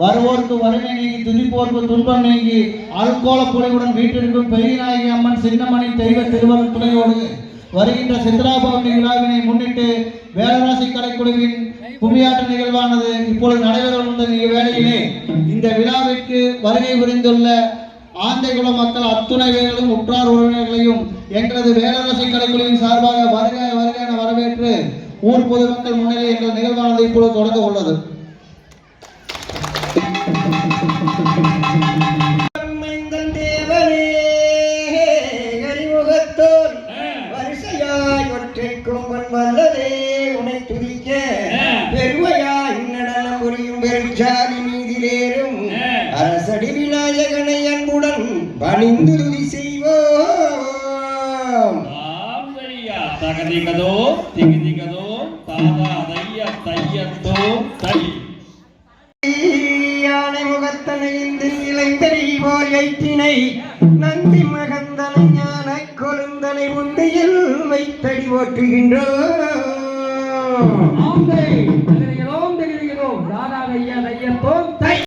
வருவோருக்கு வறுமை நீங்கி துதிப்போருக்கு துன்பம் நீங்கி அல்கோல புலையுடன் வீட்டிற்கும் பெரிய நாயகி அம்மன் சின்னமணி தெய்வ திருவருள் துணையோடு வருகின்ற சித்ராபவனி விழாவினை முன்னிட்டு வேலராசி கலைக்குழுவின் கும்மியாட்ட நிகழ்வானது இப்பொழுது நடைபெறவுள்ள வேளையிலே இந்த விழாவிற்கு வருகை புரிந்துள்ள ஆந்தைகுள மக்கள் அத்துணை பேர்களும் உற்றார் உறவினர்களையும் எங்களது வேலரசை கலைக்குழுவின் சார்பாக வருக வருக என வரவேற்று ஊர் பொதுமக்கள் முன்னிலை எங்கள் நிகழ்வானது இப்பொழுது தொடங்க உள்ளது. கொம்பன் வல்லதே உனை துதிக்க. பெருமையாய் நடனம் புரியும் பெருச்சாலி மீதிலேறும். அரசடி விநாயகனை அன்புடன் பணிந்து துதி செய்வோம். தகதிகதோ திகதிகதோ தாதா தைய தையத்தோ தை யானை முகத்தனை இந்த இளைஞரை போல் எய்த்தினை நந்தி மகந்தனை ஞான அதனை முந்தையில் வைத்தடி ஓட்டுகின்றோம்.